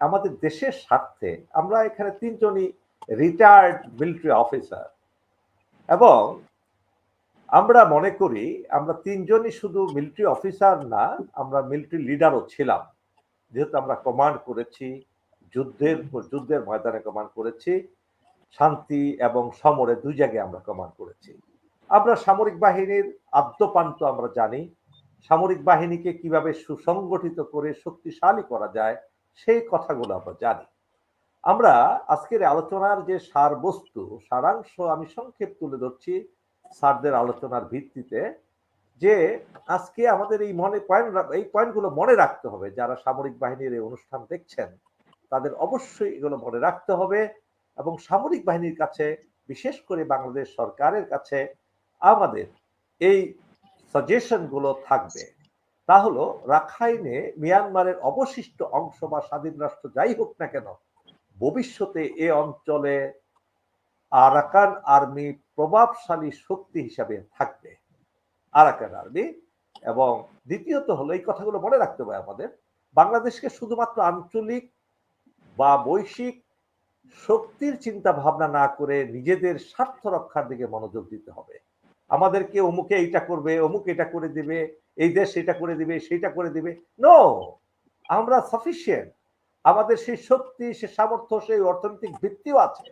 আমাদের দেশের স্বার্থে আমরা এখানে তিনজনই রিটায়ার্ড মিলিটারি অফিসার এবং আমরা মনে করি আমরা তিনজনই শুধু মিলিটারি অফিসার না, আমরা মিলিটারি লিডারও ছিলাম। যেহেতু আমরা কমান্ড করেছি, যুদ্ধের যুদ্ধের ময়দানে কমান্ড করেছি, শান্তি এবং সমরে দুই জায়গায় আমরা কমান্ড করেছি। আমরা সামরিক বাহিনীর আদ্যপান্ত আমরা জানি। সামরিক বাহিনীকে কীভাবে সুসংগঠিত করে শক্তিশালী করা যায় সেই কথাগুলো আমরা জানি। আমরা আজকের আলোচনার যে সারবস্তু, সারাংশ আমি সংক্ষেপ তুলে ধরছি স্যারদের আলোচনার ভিত্তিতে যে আজকে আমাদের এই মনে পয়েন্ট এই পয়েন্টগুলো মনে রাখতে হবে। যারা সামরিক বাহিনীর এই অনুষ্ঠান দেখছেন, তাদের অবশ্যই এগুলো মনে রাখতে হবে এবং সামরিক বাহিনীর কাছে, বিশেষ করে বাংলাদেশ সরকারের কাছে আমাদের এই সাজেশনগুলো থাকবে। তা হলো, রাখাইনে মিয়ানমারের অবশিষ্ট অংশ বা স্বাধীন রাষ্ট্র যাই হোক না কেন, ভবিষ্যতে এ অঞ্চলে আরাকান আর্মি প্রভাবশালী শক্তি হিসাবে থাকবে। আরাকান আর্মি এবং দ্বিতীয়ত হলো, এই কথাগুলো মনে রাখতে হবে আমাদের, বাংলাদেশকে শুধুমাত্র আঞ্চলিক বা বৈশ্বিক শক্তির চিন্তা ভাবনা না করে নিজেদের স্বার্থ রক্ষার দিকে মনোযোগ দিতে হবে। আমাদেরকে অমুকে এইটা করবে, অমুক এটা করে দিবে এই দেশ সেটা করে দিবে, সেটা করে দিবে। নো আমরা সাফিসিয়েন্ট আমাদের সেই শক্তি, সে সামর্থ্য, সেই অর্থনৈতিক ভিত্তিও আছে।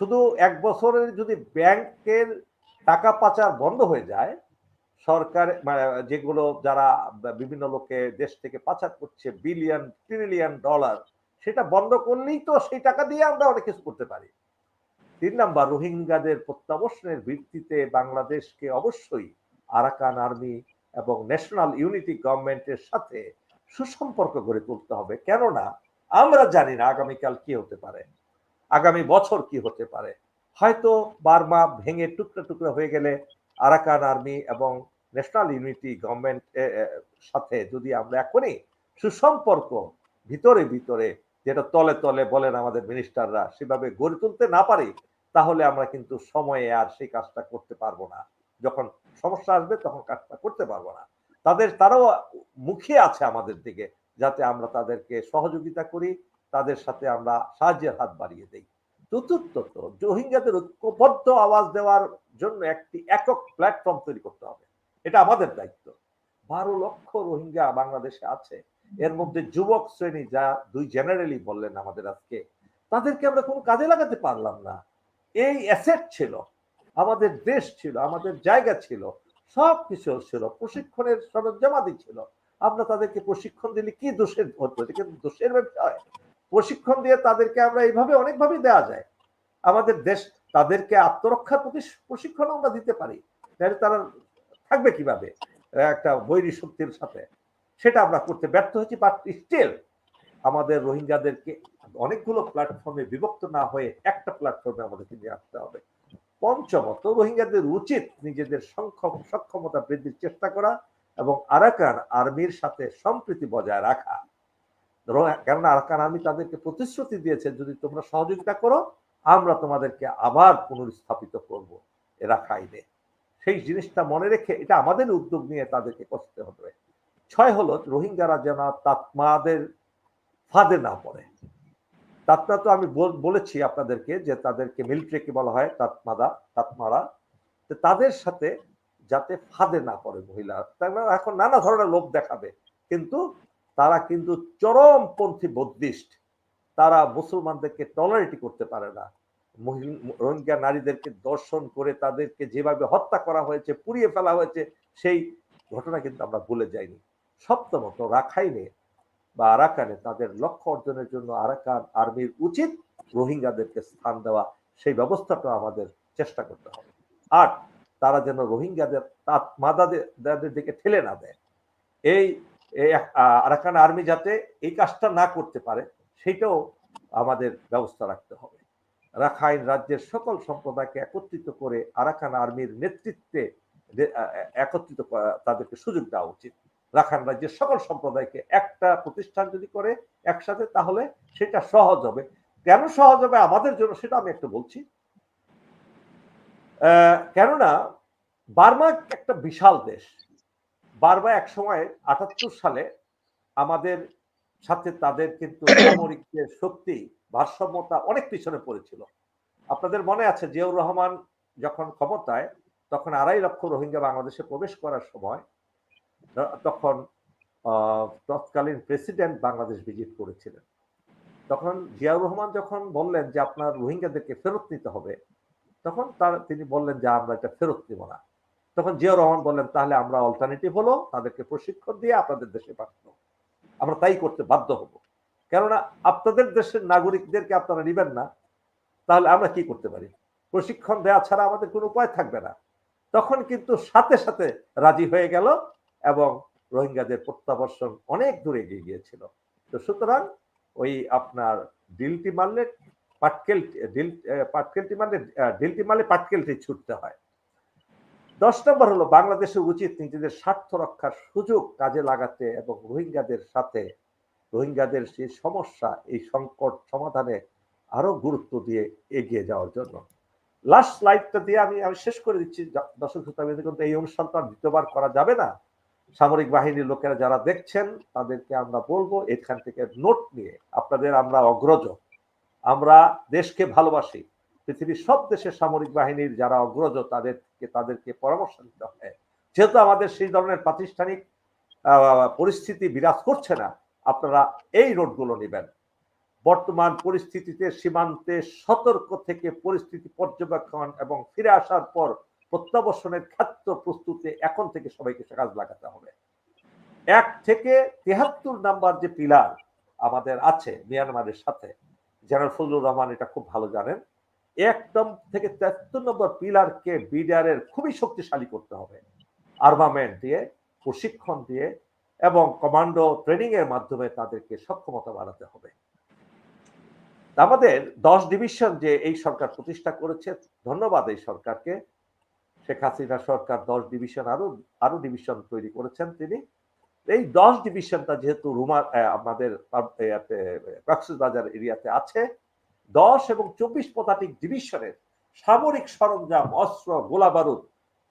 শুধু এক বছরের যদি ব্যাংকের টাকা পাচার বন্ধ হয়ে যায়, সরকার যেগুলো যারা বিভিন্ন লোকে দেশ থেকে পাচার করছে বিলিয়ন ট্রিলিয়ন ডলার সেটা বন্ধ করলেই তো সেই টাকা দিয়ে আমরা অনেক কিছু করতে পারি। তিন নাম্বার, রোহিঙ্গাদের প্রত্যাবর্ষণের ভিত্তিতে বাংলাদেশকে অবশ্যই আরাকান আর্মি এবং ন্যাশনাল ইউনিটি গভর্নমেন্টের সাথে সুসম্পর্ক গড়ে তুলতে হবে। কেননা, আমরা জানি না আগামীকাল কি হতে পারে, আগামী বছর কি হতে পারে। হয়তো বার্মা ভেঙে টুকরা টুকরা হয়ে গেলে আরাকান আর্মি এবং ন্যাশনাল ইউনিটি গভর্নমেন্ট সাথে যদি আমরা এখনই সুসম্পর্ক ভিতরে ভিতরে, যেটা তলে তলে বলেন আমাদের মিনিস্টাররা সেভাবে গড়ে তুলতে না পারি, তাহলে আমরা কিন্তু সময়ে আর সেই কাজটা করতে পারব না। যখন সমস্যা আসবে তখন কাজটা করতে পারব না। তাদের, তারাও মুখে আছে আমাদের দিকে যাতে আমরা তাদেরকে সহযোগিতা করি, তাদের সাথে আমরা সাহায্যের হাত বাড়িয়ে দেই। চতুর্থত রোহিঙ্গাদের ঐক্যবদ্ধ আওয়াজ দেওয়ার জন্য একটি একক প্ল্যাটফর্ম তৈরি করতে হবে। এটা আমাদের দায়িত্ব। বারো লক্ষ রোহিঙ্গা বাংলাদেশে আছে। এর মধ্যে যুবক শ্রেণি যা দুই জেনারেলি বললেন আমাদের আজকে, তাদেরকে আমরা কোনো কাজে লাগাতে পারলাম না। এই অ্যাসেট ছিল আমাদের দেশ ছিল, আমাদের জায়গা ছিল সব কিছু ছিল, প্রশিক্ষণের সরঞ্জামাদি ছিল। আমরা তাদেরকে প্রশিক্ষণ দিলে কি দোষের হতো? কিন্তু দোষের বিষয় প্রশিক্ষণ দিয়ে তাদেরকে আমরা এইভাবে অনেকভাবে দেওয়া যায়। আমাদের দেশ তাদেরকে আত্মরক্ষার প্রতি প্রশিক্ষণ আমরা দিতে পারি। তাহলে তারা থাকবে কীভাবে? একটা বৈরী শক্তির সাথে। সেটা আমরা করতে ব্যর্থ হয়েছি বাট স্টিল আমাদের রোহিঙ্গাদেরকে অনেকগুলো প্ল্যাটফর্মে বিভক্ত না হয়ে একটা প্ল্যাটফর্মে আমাদেরকে নিয়ে আসতে হবে। পঞ্চমত, রোহিঙ্গাদের উচিত নিজেদের সক্ষমতা বৃদ্ধির চেষ্টা করা এবং আরাকান আর্মির সাথে সম্প্রীতি বজায় রাখা। কেননা আরাকান আর্মি তাদেরকে প্রতিশ্রুতি দিয়েছে, যদি তোমরা সহযোগিতা করো, আমরা তোমাদেরকে আবার পুনর্স্থাপিত করব এরা খাইনে সেই জিনিসটা মনে রেখে এটা আমাদের উদ্যোগ নিয়ে তাদেরকে করতে হবে। ছয় হলো, রোহিঙ্গারা যেন তাতমাদের ফাঁদে না পড়ে। তাতমা তো আমি বলেছি আপনাদেরকে যে তাদেরকে মিলিটারিকে বলা হয় তাতমাদা তাতমারা। তাদের সাথে যাতে ফাঁদে না পড়ে মহিলা এখন নানা ধরনের লোভ দেখাবে। কিন্তু তারা কিন্তু চরমপন্থী বৌদ্ধিস্ট তারা মুসলমানদেরকে টলারেটি করতে পারে না। রোহিঙ্গা নারীদেরকে দর্শন করে তাদেরকে যেভাবে হত্যা করা হয়েছে, পুড়িয়ে ফেলা হয়েছে, সেই ঘটনা কিন্তু আমরা ভুলে যাইনি। সপ্তমত রাখাইনে বা আরাকানে তাদের লক্ষ্য অর্জনের জন্য আরাকান আর্মির উচিত রোহিঙ্গাদেরকে স্থান দেওয়া, সেই ব্যবস্থাটা আমাদের চেষ্টা করতে হবে। আর তারা যেন রোহিঙ্গাদের মাদাদের দিকে ঠেলে না দেয়। এই আরাকান আর্মি যাতে এই কাজটা না করতে পারে, সেটাও আমাদের ব্যবস্থা রাখতে হবে। রাখাইন রাজ্যের সকল সম্প্রদায়কে একত্রিত করে আরাকান আর্মির নেতৃত্বে একত্রিত তাদেরকে সুযোগ দেওয়া উচিত। রাখান রাজ্যের সকল সম্প্রদায়কে একটা প্রতিষ্ঠান যদি করে একসাথে, তাহলে সেটা সহজ হবে। কেন সহজ হবে? আমাদের জন্য সেটা আমি একটু বলছি। কেননা বার্মা একটা বিশাল দেশ। বার্মা এক সময় আটাত্তর সালে আমাদের সাথে তাদের কিন্তু সামরিক যে শক্তি, ভারসাম্যতা অনেক পিছনে পড়েছিল। আপনাদের মনে আছে জিয়াউর রহমান যখন ক্ষমতায়, তখন আড়াই লক্ষ রোহিঙ্গা বাংলাদেশে প্রবেশ করার সময় তখন তৎকালীন প্রেসিডেন্ট বাংলাদেশ ভিজিট করেছিলেন। তখন জিয়াউর রহমান যখন বললেন যে আপনার রোহিঙ্গাদেরকে ফেরত নিতে হবে, তখন তার, তিনি বললেন যে আমরা এটা ফেরত নিব না। তখন জিয়াউর রহমান বললেন, তাহলে আমরা অল্টারনেটিভ হলো, তাদেরকে প্রশিক্ষণ দিয়ে আপনাদের দেশে পাঠানো আমরা তাই করতে বাধ্য হব। কেননা আপনাদের দেশের নাগরিকদেরকে আপনারা নেবেন না, তাহলে আমরা কি করতে পারি? প্রশিক্ষণ দেওয়া ছাড়া আমাদের কোনো উপায় থাকবে না। তখন কিন্তু সাথে সাথে রাজি হয়ে গেল এবং রোহিঙ্গাদের প্রত্যাবর্ষণ অনেক দূরে এগিয়ে গিয়েছিল। তো সুতরাং ওই আপনার ডিলটি মারলে পাটকেল, ডিল পাটকেলটি মারলে ডিলটি মারলে পাটকেলটি ছুটতে হয়। দশ নম্বর হলো বাংলাদেশের উচিত নিজেদের স্বার্থ রক্ষার সুযোগ কাজে লাগাতে এবং রোহিঙ্গাদের সাথে, রোহিঙ্গাদের সেই সমস্যা, এই সংকট সমাধানে আরও গুরুত্ব দিয়ে এগিয়ে যাওয়ার জন্য। লাস্ট স্লাইডটা দিয়ে আমি আমি শেষ করে দিচ্ছি। দর্শক শ্রোতাবিন্দু কিন্তু এই আর দ্বিতীয়বার করা যাবে না। সামরিক বাহিনীর লোকেরা যারা দেখছেন, তাদেরকে আমরা বলব এখান থেকে নোট নিয়ে আপনাদের আমরা অগ্রজ। আমরা দেশকে ভালোবাসি। পৃথিবীর সব দেশের সামরিক বাহিনীর যারা অগ্রজ, তাদেরকে তাদেরকে পরামর্শ দিতে হয়। যেহেতু আমাদের সেই ধরনের প্রাতিষ্ঠানিক পরিস্থিতি বিরাজ করছে না, আপনারা এই রোডগুলো নেবেন। বর্তমান পরিস্থিতিতে সীমান্তে সতর্ক থেকে পরিস্থিতি পর্যবেক্ষণ এবং ফিরে আসার পর প্রত্যাবর্ষণের ক্ষেত্র প্রস্তুতি এখন থেকে সবাইকে কাজ লাগাতে হবে। এক থেকে তেহাত্তর নাম্বার যে পিলার আমাদের আছে মিয়ানমারের সাথে, জেনারেল ফজলুর রহমান এটা খুব ভালো জানেন, একদম থেকে তেহাত্তর নম্বর পিলারকে বিডিআরের খুবই শক্তিশালী করতে হবে। আর্মামেন্ট দিয়ে, প্রশিক্ষণ দিয়ে এবং কমান্ডো ট্রেনিং এর মাধ্যমে তাদেরকে সক্ষমতা বাড়াতে হবে। আমাদের দশ ডিভিশন যে এই সরকার প্রতিষ্ঠা করেছে, ধন্যবাদ এই সরকারকে। শেখ হাসিনা সরকার দশ ডিভিশন আরও আরও ডিভিশন তৈরি করেছেন তিনি। এই দশ ডিভিশনটা যেহেতু রুমা আমাদের বাজার এরিয়াতে আছে, দশ এবং চব্বিশ পদাতিক ডিভিশনের সামরিক সরঞ্জাম, অস্ত্র গোলা বারুদ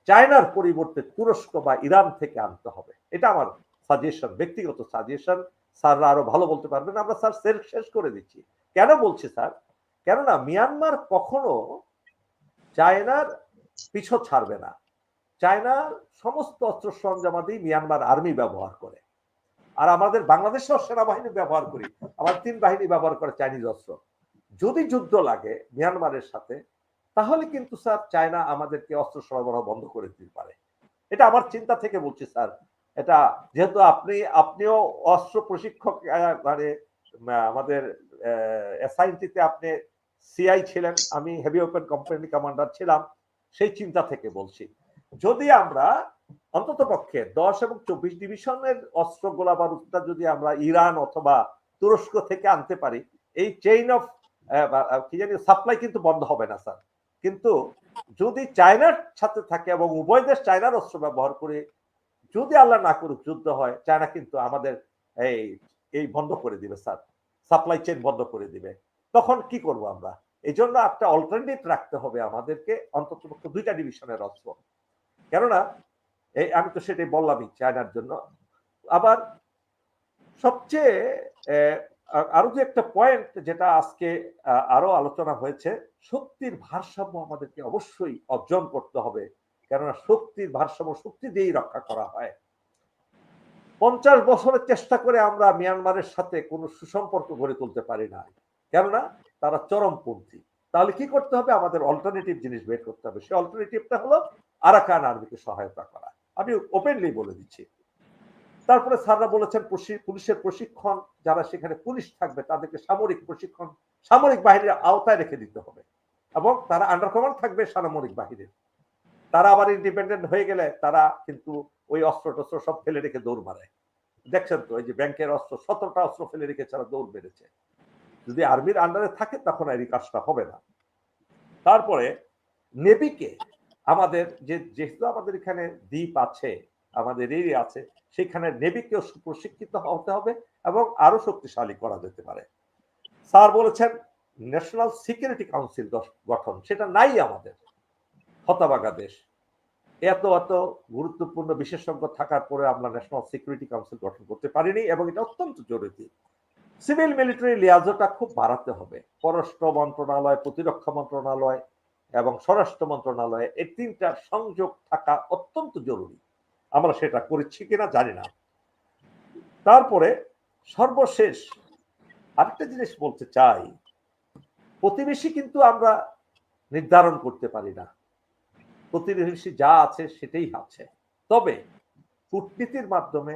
চায়নার পরিবর্তে তুরস্ক বা ইরান থেকে আনতে হবে। এটা আমার সাজেশন ব্যক্তিগত সাজেশন স্যাররা আরও ভালো বলতে পারবেন। আমরা স্যার শেষ করে দিচ্ছি। কেন বলছি স্যার? কেননা মিয়ানমার কখনো চায়নার পিছু ছাড়বে না। চায়নার সমস্ত অস্ত্র সরঞ্জামাদি মিয়ানমার আর্মি ব্যবহার করে। আর আমাদের বাংলাদেশের সেনাবাহিনী ব্যবহার করি। আমার তিন বাহিনী ব্যবহার করে চাইনিজ অস্ত্র। যদি যুদ্ধ লাগে মিয়ানমারের সাথে, তাহলে কিন্তু স্যার চায়না আমাদেরকে অস্ত্র সরবরাহ বন্ধ করে দিতে পারে। এটা আমার চিন্তা থেকে বলছি স্যার। এটা যেহেতু আপনি, আপনিও অস্ত্র প্রশিক্ষক মানে আমাদের এসআইটিতে আপনি সিআই ছিলেন। আমি হেভি ওপেন কোম্পানি কমান্ডার ছিলাম। সেই চিন্তা থেকে বলছি। যদি আমরা অন্তত পক্ষে দশ এবং চব্বিশ ডিভিশনের অস্ত্র গোলা বারুদটা যদি আমরা ইরান অথবা তুরস্ক থেকে আনতে পারি, এই চেইন অফ কি জানি সাপ্লাই কিন্তু বন্ধ হবে না, স্যার। কিন্তু যদি চায়নার সাথে থাকে এবং উভয় দেশ চায়নার অস্ত্র ব্যবহার করে যদি আল্লাহ না করুক যুদ্ধ হয়, চায়না কিন্তু আমাদের এই এই বন্ধ করে দিবে, স্যার। সাপ্লাই চেইন বন্ধ করে দিবে। তখন কি করব আমরা? এই জন্য একটা অল্টারনেটিভ রাখতে হবে আমাদেরকে অন্তত দুইটা ডিভিশনের অস্ত্র। কেননা, এই আমি তো সেটাই বললামই চায়নার জন্য। আবার সবচেয়ে আরও যে একটা পয়েন্ট যেটা আজকে আরও আলোচনা হয়েছে, শক্তির ভারসাম্য আমাদেরকে অবশ্যই অর্জন করতে হবে। কেননা শক্তির ভারসাম্য শক্তি দিয়েই রক্ষা করা হয়। পঞ্চাশ বছরের চেষ্টা করে আমরা মিয়ানমারের সাথে কোনো সুসম্পর্ক গড়ে তুলতে পারি না কেননা তারা চরমপন্থী। তাহলে কি করতে হবে? আমাদের অল্টারনেটিভ জিনিস বের করতে হবে। সেই অল্টারনেটিভটা হলো আরাকান আর্মিকে সহায়তা করা। আমি ওপেনলি বলে দিচ্ছি। তারপরে স্যাররা বলেছেন পুলিশের প্রশিক্ষণ, যারা সেখানে পুলিশ থাকবে, তাদেরকে সামরিক প্রশিক্ষণ, সামরিক বাহিনীর আওতায় রেখে দিতে হবে। এবং তারা আন্ডার কমান্ড থাকবে সামরিক বাহিনীর। তারা আবার ইন্ডিপেন্ডেন্ট হয়ে গেলে তারা কিন্তু ওই অস্ত্র টস্ত্র সব ফেলে রেখে দৌড় মারে। দেখছেন তো, এই যে ব্যাংকের অস্ত্র, সতেরোটা অস্ত্র ফেলে রেখে তারা দৌড় মেরেছে। যদি আর্মির আন্ডারে থাকে, তখন এই কাজটা হবে না। তারপরে, নেভিকে আমাদের যে, যেহেতু আমাদের এখানে দ্বীপ আছে, আমাদের এরিয়া আছে, সেখানে নেভিকেও প্রশিক্ষিত হতে হবে এবং আরও শক্তিশালী করা যেতে পারে। স্যার বলেছেন ন্যাশনাল সিকিউরিটি কাউন্সিল গঠন, সেটা নাই আমাদের হতবাগা দেশ। এত এত গুরুত্বপূর্ণ বিশেষজ্ঞ থাকার পরে আমরা ন্যাশনাল সিকিউরিটি কাউন্সিল গঠন করতে পারিনি এবং এটা অত্যন্ত জরুরি। সিভিল মিলিটারি লিয়াজোটা খুব বাড়াতে হবে। পররাষ্ট্র মন্ত্রণালয়, প্রতিরক্ষা মন্ত্রণালয় এবং স্বরাষ্ট্র মন্ত্রণালয় এই তিনটার সংযোগ থাকা অত্যন্ত জরুরি। আমরা সেটা করেছি কিনা জানি না। তারপরে সর্বশেষ আরেকটা জিনিস বলতে চাই, প্রতিবেশী কিন্তু আমরা নির্ধারণ করতে পারি না। প্রতিবেশী যা আছে সেটাই আছে। তবে কূটনীতির মাধ্যমে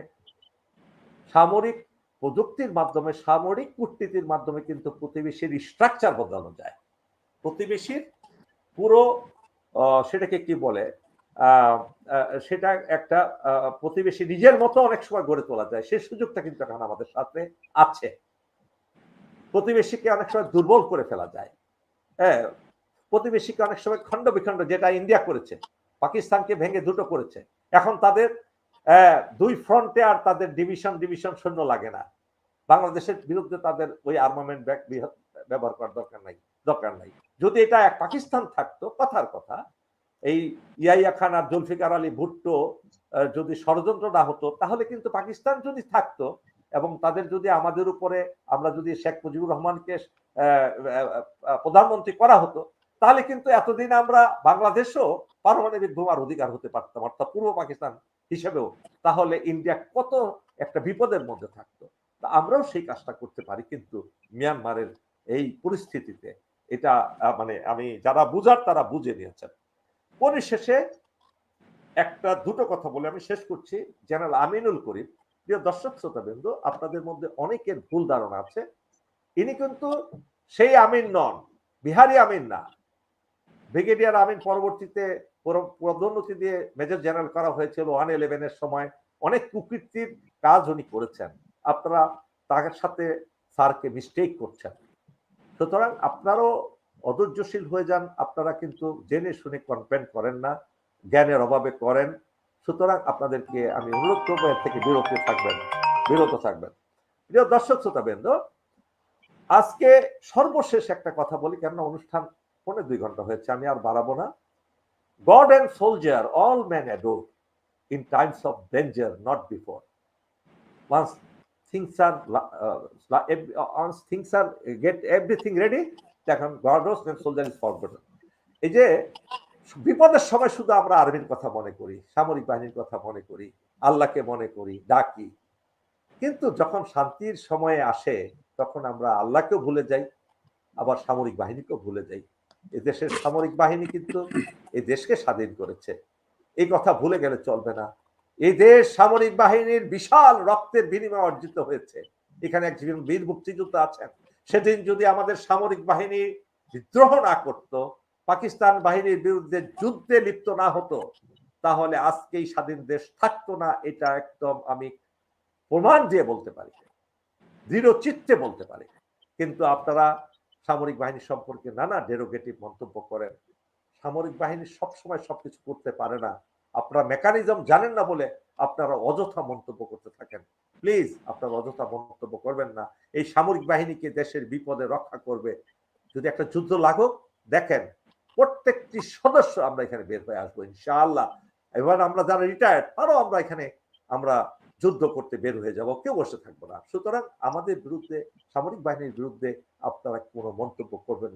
সামরিক প্রযুক্তির মাধ্যমে, সামরিক কূটনীতির মাধ্যমে কিন্তু প্রতিবেশীর স্ট্রাকচার বদলানো যায়। প্রতিবেশীর পুরো সেটাকে কি বলে? সেটা একটা প্রতিবেশী নিজের মতো অনেক সময় গড়ে তোলা যায়। সেই সুযোগটা কিন্তু এখন আমাদের সাথে আছে। প্রতিবেশীকে অনেক সময় দুর্বল করে ফেলা যায়। হ্যাঁ প্রতিবেশীকে অনেক সময় খণ্ড বিখণ্ড, যেটা ইন্ডিয়া করেছে, পাকিস্তানকে ভেঙে দুটো করেছে। এখন তাদের দুই ফ্রন্টে আর তাদের ডিভিশন ডিভিশন সৈন্য লাগে না। বাংলাদেশের বিরুদ্ধে তাদের ওই আর্মামেন্ট ব্যাগ ব্যবহার করার দরকার নাই দরকার নাই। যদি এটা এক পাকিস্তান থাকতো, কথার কথা, এই ইয়াইয়া খান আর জুলফিকার আলী ভুট্টো যদি ষড়যন্ত্র না হতো, তাহলে কিন্তু পাকিস্তান যদি থাকতো এবং তাদের যদি আমাদের উপরে, আমরা যদি শেখ মুজিবুর রহমানকে প্রধানমন্ত্রী করা হতো, তাহলে কিন্তু এতদিন আমরা বাংলাদেশও পারমাণবিক বোমার অধিকার হতে পারতাম, অর্থাৎ পূর্ব পাকিস্তান হিসেবেও, তাহলে ইন্ডিয়া কত একটা বিপদের মধ্যে থাকতো। তা আমরাও সেই কাজটা করতে পারি, কিন্তু মিয়ানমারের এই পরিস্থিতিতে এটা মানে আমি যারা বুঝার তারা বুঝে নিয়েছেন। পরিশেষে একটা দুটো কথা বলে আমি শেষ করছি। জেনারেল আমিনুল করিম, প্রিয় দর্শক শ্রোতাবৃন্দ, আপনাদের মধ্যে অনেকের ভুল ধারণা আছে। ইনি কিন্তু সেই আমিন নন, বিহারি আমিন না। ব্রিগেডিয়ার আমিন পরবর্তীতে পদোন্নতি দিয়ে মেজর জেনারেল করা হয়েছিল ওয়ান ইলেভেনের সময়। অনেক কুকীর্তির কাজ উনি করেছেন। আপনারা তার সাথে স্যারকে মিস্টেক করছেন। সুতরাং আপনারও অধৈর্যশীল হয়ে যান, আপনারা কিন্তু জেনে শুনে কনফেন্ট করেন না, জ্ঞানের অভাবে করেন। সুতরাং আপনাদেরকে আমি অনুরোধ করব, এর থেকে বিরত থাকবেন বিরত থাকবেন। প্রিয় দর্শক শ্রোতাবৃন্দ, আজকে সর্বশেষ একটা কথা বলি, কেননা অনুষ্ঠান পৌনে দুই ঘণ্টা হয়েছে আমি আর বাড়াবো না। God and soldier all man adore in times of danger not before once things are uh, once things are get everything ready তখন God rose then soldier is forgotten এই যে বিপদের সময় শুধু আমরা আর্মির কথা মনে করি সামরিক বাহিনীর কথা মনে করি আল্লাহকে মনে করি ডাকি। কিন্তু যখন শান্তির সময়ে আসে তখন আমরা আল্লাহকেও ভুলে যাই আবার সামরিক বাহিনীকেও ভুলে যাই। এ দেশের সামরিক বাহিনী কিন্তু এই দেশকে স্বাধীন করেছে। এই কথা ভুলে গেলে চলবে না। এই দেশ সামরিক বাহিনীর বিশাল রক্তের বিনিময়ে অর্জিত হয়েছে। এখানে একজন বীর মুক্তিযোদ্ধা আছেন। সেদিন যদি আমাদের সামরিক বাহিনী বিদ্রোহ না করত, পাকিস্তান বাহিনীর বিরুদ্ধে যুদ্ধে লিপ্ত না হতো, তাহলে আজকেই স্বাধীন দেশ থাকতো না এটা একদম আমি প্রমাণ দিয়ে বলতে পারি। দৃঢ় চিত্তে বলতে পারি। কিন্তু আপনারা সামরিক বাহিনী সম্পর্কে নানা ডেরোগেটিভ মন্তব্য করেন। সামরিক বাহিনী সবসময় সবকিছু করতে পারে না। আপনারা মেকানিজম জানেন না বলে আপনারা অযথা মন্তব্য করতে থাকেন। প্লিজ আপনারা অযথা মন্তব্য করবেন না। এই সামরিক বাহিনীকে দেশের বিপদে রক্ষা করবে। যদি একটা যুদ্ধ লাগুক, দেখেন প্রত্যেকটি সদস্য আমরা এখানে বের হয়ে আসব, ইনশাআল্লাহ। এবার আমরা যারা রিটায়ার্ড তারাও আমরা এখানে আমরা যুদ্ধ করতে বের হয়ে যাব, কেউ বসে থাকব না। সুতরাং আমাদের বিরুদ্ধে, সামরিক বাহিনীর বিরুদ্ধে আপনারা কোনো মন্তব্য করবেন না।